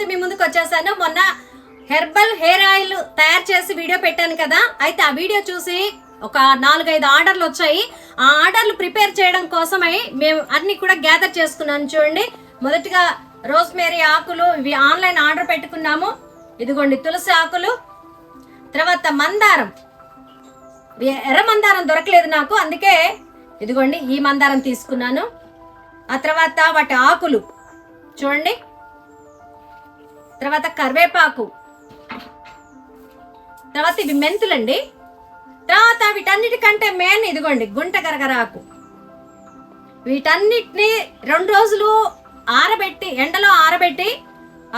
అయితే మీ ముందుకు వచ్చేసాను. మొన్న హెర్బల్ హెయిర్ ఆయిల్ తయారు చేసి వీడియో పెట్టాను కదా. అయితే ఆ వీడియో చూసి ఒక నాలుగైదు ఆర్డర్లు వచ్చాయి. ఆ ఆర్డర్లు ప్రిపేర్ చేయడం కోసమై మేము అన్ని కూడా గ్యాదర్ చేసుకున్నాను చూడండి. మొదటిగా రోస్మేరీ ఆకులు ఇవి ఆన్లైన్ ఆర్డర్ పెట్టుకున్నాము. ఇదిగోండి తులసి ఆకులు. తర్వాత మందారం. ఎర్ర మందారం దొరకలేదు నాకు అందుకే ఇదిగోండి ఈ మందారం తీసుకున్నాను. ఆ తర్వాత వాటి ఆకులు. చూడండి. తర్వాత కరివేపాకు. తర్వాత ఇవి మెంతులండి. తర్వాత వీటన్నిటికంటే మెయిన్ ఇదిగోండి గుంట గరగరాకు. వీటన్నిటిని రెండు రోజులు ఆరబెట్టి ఎండలో ఆరబెట్టి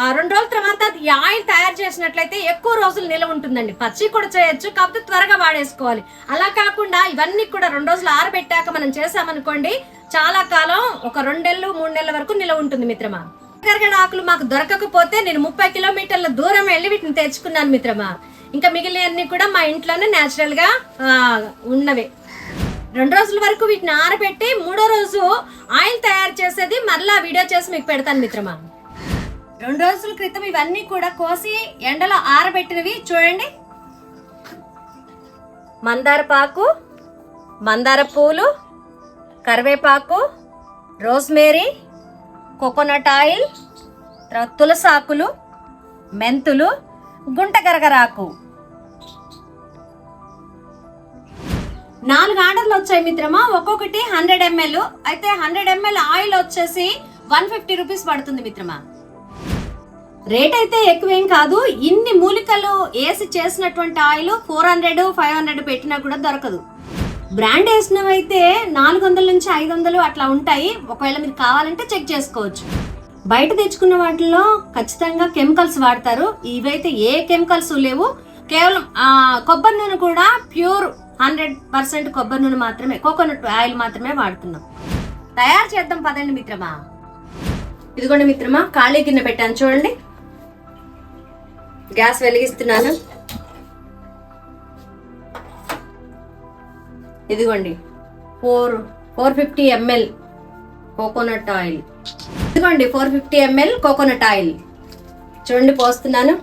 ఆ రెండు రోజుల తర్వాత అది ఆయిల్ తయారు చేసినట్లయితే ఎక్కువ రోజులు నిల్వ ఉంటుందండి. పచ్చి కూడా చేయొచ్చు కాకపోతే త్వరగా వాడేసుకోవాలి. అలా కాకుండా ఇవన్నీ కూడా రెండు రోజులు ఆరబెట్టాక మనం చేసామనుకోండి చాలా కాలం ఒక రెండు నెలలు మూడు నెలల వరకు నిల్వ ఉంటుంది మిత్రమా. కరగడ ఆకులు మాకు దొరకకపోతే నేను ముప్పై కిలోమీటర్ల దూరం వెళ్ళి వీటిని తెచ్చుకున్నాను మిత్రమా. ఇంకా మిగిలినవన్నీ కూడా మా ఇంట్లోనే న్యాచురల్గా ఉన్నవే. రెండు రోజుల వరకు వీటిని ఆరబెట్టి మూడో రోజు ఆయిల్ తయారు చేసేది మళ్ళా వీడియో చేసి మీకు పెడతాను మిత్రమా. రెండు రోజుల క్రితం ఇవన్నీ కూడా కోసి ఎండలో ఆరబెట్టినవి చూడండి. మందార పాకు మందార పూలు కరివేపాకు రోస్మేరీ కోకోనట్ ఆయిల్ తర్వాత తులసాకులు మెంతులు గుంట గరగరాకు. నాలుగు ఆర్డర్లు వచ్చాయి మిత్రమా? ఒక్కొక్కటి హండ్రెడ్ ఎంఎల్. అయితే హండ్రెడ్ ఎంఎల్ ఆయిల్ వచ్చేసి వన్ ఫిఫ్టీ రూపీస్ పడుతుంది మిత్రమా? రేట్ అయితే ఎక్కువేం కాదు. ఇన్ని మూలికలు వేసి చేసినటువంటి oil four hundred five hundred పెట్టినా కూడా దొరకదు. బ్రాండ్ వేసినవైతే నాలుగు వందల నుంచి ఐదు వందలు అట్లా ఉంటాయి. ఒకవేళ మీరు కావాలంటే చెక్ చేసుకోవచ్చు. బయట తెచ్చుకున్న వాటిల్లో ఖచ్చితంగా కెమికల్స్ వాడతారు. ఇవైతే ఏ కెమికల్స్ లేవు. కేవలం కొబ్బరి నూనె కూడా ప్యూర్ హండ్రెడ్ పర్సెంట్ కొబ్బరి నూనె మాత్రమే కోకోనట్ ఆయిల్ మాత్రమే వాడుతున్నాం. తయారు చేద్దాం పదండి మిత్రమా. ఇదిగోండి మిత్రమా ఖాళీ గిన్నె పెట్టాను చూడండి. గ్యాస్ వెలిగిస్తున్నాను. ఇదిగోండి. Four four fifty ML coconut oil. ఇదిగోండి four fifty ML coconut oil. చూడండి పోస్తున్నాను.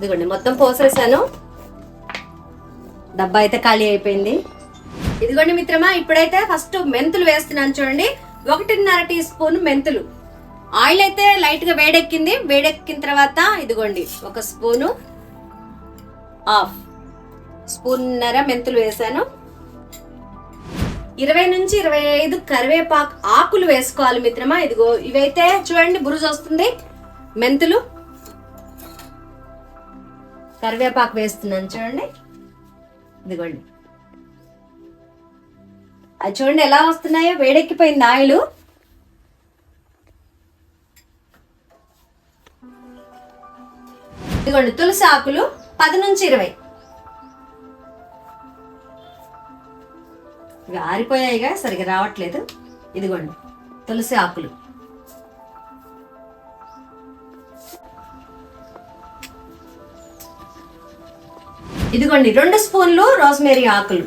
ఇదిగోండి మొత్తం పోసేసాను. డబ్బా అయితే ఖాళీ అయిపోయింది. ఇదిగోండి మిత్రమా ఇప్పుడైతే ఫస్ట్ మెంతులు వేస్తున్నాను చూడండి. ఒకటిన్నర టీ స్పూన్ మెంతులు. ఆయిల్ అయితే లైట్గా వేడెక్కింది. వేడెక్కిన తర్వాత ఇదిగోండి ఒక స్పూను ఆఫ్ స్పూన్నర మెంతులు వేసాను. ఇరవై నుంచి ఇరవై ఐదు కరివేపాకు ఆకులు వేసుకోవాలి మిత్రమా. ఇదిగో ఇవైతే చూడండి బురుజు వస్తుంది మెంతులు కరివేపాకు వేస్తున్నాను చూడండి. ఇదిగోండి. అది చూడండి ఎలా వస్తున్నాయో వేడెక్కిపోయింది ఆయిల్. ఇదిగోండి తులసి ఆకులు పది నుంచి ఇరవై. ఇవి ఆరిపోయాయిగా సరిగా రావట్లేదు. ఇదిగోండి తులసి ఆకులు. ఇదిగోండి రెండు స్పూన్లు రోస్మేరీ ఆకులు.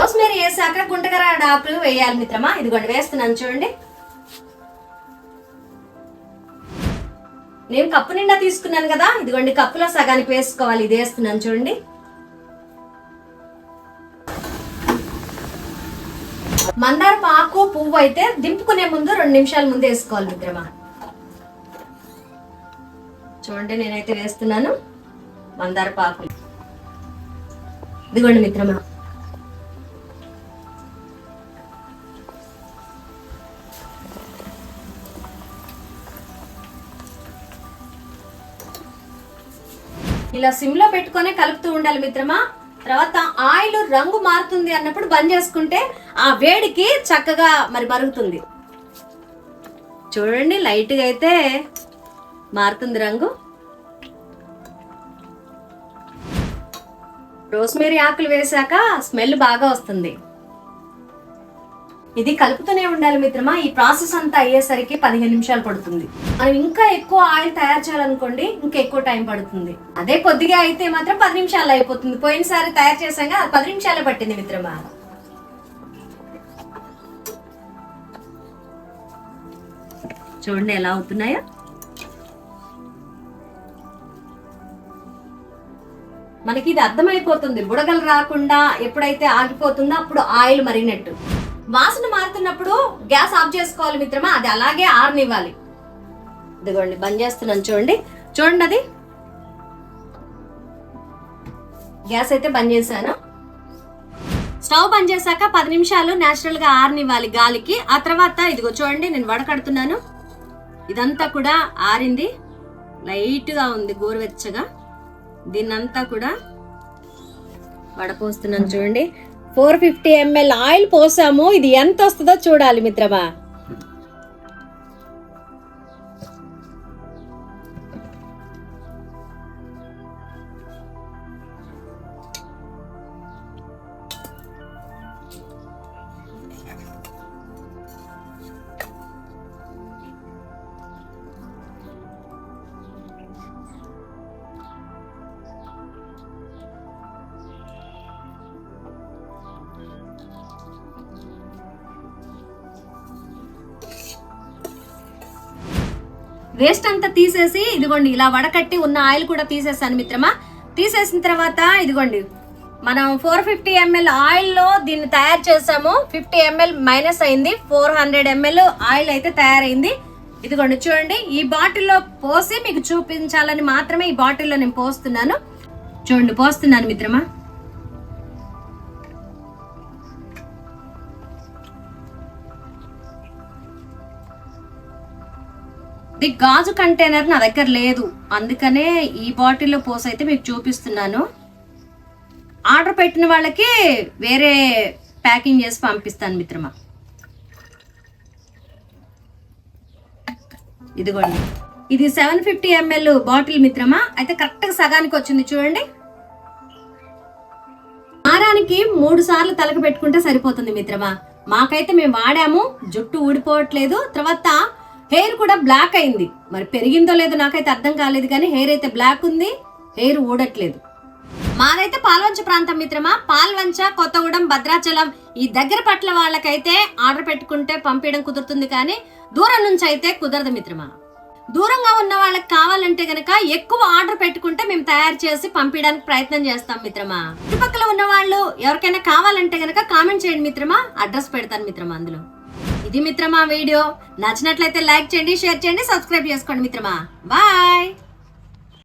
రోస్మేరీ వేసాక గుంటగర ఆకులు వేయాలి మిత్రమా? ఇదిగోండి వేస్తున్నాను చూడండి. నేను కప్పు నిండా తీసుకున్నాను కదా ఇదిగోండి కప్పులో సగానికి వేసుకోవాలి ఇది వేస్తున్నాను చూడండి. మందార పాకు పువ్వు అయితే దింపుకునే ముందు రెండు నిమిషాల ముందు వేసుకోవాలి మిత్రమా చూడండి నేనైతే వేస్తున్నాను మందార పాకు. ఇదిగోండి మిత్రమా. ఇలా సిమ్లో పెట్టుకొని కలుపుతూ ఉండాలి మిత్రమా. తర్వాత ఆయిల్ రంగు మారుతుంది అన్నప్పుడు బంద్ చేసుకుంటే ఆ వేడికి చక్కగా మరి మరుగుతుంది. చూడండి లైట్గా అయితే మారుతుంది రంగు. రోస్మేరీ ఆకులు వేసాక స్మెల్ బాగా వస్తుంది. ఇది కలుపుతూనే ఉండాలి మిత్రమా. ఈ ప్రాసెస్ అంతా అయ్యేసరికి పదిహేను నిమిషాలు పడుతుంది. మనం ఇంకా ఎక్కువ ఆయిల్ తయారు చేయాలనుకోండి ఇంకా ఎక్కువ టైం పడుతుంది. అదే కొద్దిగా అయితే మాత్రం పది నిమిషాలు అయిపోతుంది. పోయినసారి తయారు చేసాక అది పది నిమిషాలే పట్టింది మిత్రమా. చూడండి ఎలా అవుతున్నాయో. మనకి ఇది అర్థమైపోతుంది. బుడగలు రాకుండా ఎప్పుడైతే ఆగిపోతుందో అప్పుడు ఆయిల్ మరిగినట్టు. వాసన మారుతున్నప్పుడు గ్యాస్ ఆఫ్ చేసుకోవాలి మిత్రమా? అది అలాగే ఆరనివ్వాలి. ఇదిగోండి బంద్ చేస్తున్నాను. చూడండి చూడండి అది. గ్యాస్ అయితే బంద్ చేశాను. స్టవ్ బంద్ చేశాక పది నిమిషాలు నేచురల్గా ఆరనివ్వాలి గాలికి. ఆ తర్వాత ఇదిగో చూడండి నేను వడకడుతున్నాను ఇదంతా కూడా ఆరింది. లైట్గా ఉంది గోరువెచ్చగా. దీన్నంతా కూడా వడపోస్తున్నాను చూడండి. ఫోర్ ఫిఫ్టీ ఎంఎల్ ఆయిల్ పోసాము. ఇది ఎంత వస్తుందో చూడాలి మిత్రమా. వేస్ట్ అంతా తీసేసి ఇదిగోండి ఇలా వడకట్టి ఉన్న ఆయిల్ కూడా తీసేసాను మిత్రమా. తీసేసిన తర్వాత ఇదిగోండి మనం ఫోర్ ఫిఫ్టీ ఎంఎల్ ఆయిల్లో దీన్ని తయారు చేసాము. ఫిఫ్టీ ఎంఎల్ మైనస్ అయింది ఫోర్ హండ్రెడ్ ఎంఎల్ ఆయిల్ అయితే తయారైంది. ఇదిగోండి చూడండి ఈ బాటిల్లో పోసి మీకు చూపించాలని మాత్రమే ఈ బాటిల్లో నేను పోస్తున్నాను. చూడండి పోస్తున్నాను మిత్రమా. ది గాజు కంటైనర్ నా దగ్గర లేదు. అందుకనే ఈ బాటిల్లో పోసి అయితే మీకు చూపిస్తున్నాను. ఆర్డర్ పెట్టిన వాళ్ళకి వేరే ప్యాకింగ్ చేసి పంపిస్తాను మిత్రమా. ఇదిగోండి. ఇది సెవెన్ ఫిఫ్టీ ఎంఎల్ బాటిల్ మిత్రమా. అయితే కరెక్ట్గా సగానికి వచ్చింది చూడండి. వారానికి మూడు సార్లు తలకు పెట్టుకుంటే సరిపోతుంది మిత్రమా. మాకైతే మేము వాడాము జుట్టు ఊడిపోవట్లేదు. తర్వాత హెయిర్ కూడా బ్లాక్ అయింది. మరి పెరిగిందో లేదో నాకైతే అర్థం కాలేదు కానీ హెయిర్ అయితే బ్లాక్ ఉంది. హెయిర్ ఊడట్లేదు. మాదైతే పాల్వంచ ప్రాంతం మిత్రమా. పాల్వంచ కొత్తగూడెం భద్రాచలం ఈ దగ్గర పట్ల వాళ్ళకైతే ఆర్డర్ పెట్టుకుంటే పంపించడం కుదురుతుంది కానీ దూరం నుంచి అయితే కుదరదు మిత్రమా. దూరంగా ఉన్న వాళ్ళకి కావాలంటే గనక ఎక్కువ ఆర్డర్ పెట్టుకుంటే మేము తయారు చేసి పంపించడానికి ప్రయత్నం చేస్తాం మిత్రమా. చుట్టుపక్కల ఉన్న వాళ్ళు ఎవరికైనా కావాలంటే గనక కామెంట్ చేయండి మిత్రమా. అడ్రస్ పెడతాను మిత్రమా అందులో. ఇది మిత్రమా వీడియో. నచ్చినట్లయితే లైక్ చేయండి షేర్ చేయండి సబ్స్క్రైబ్ చేసుకోండి మిత్రమా. బాయ్.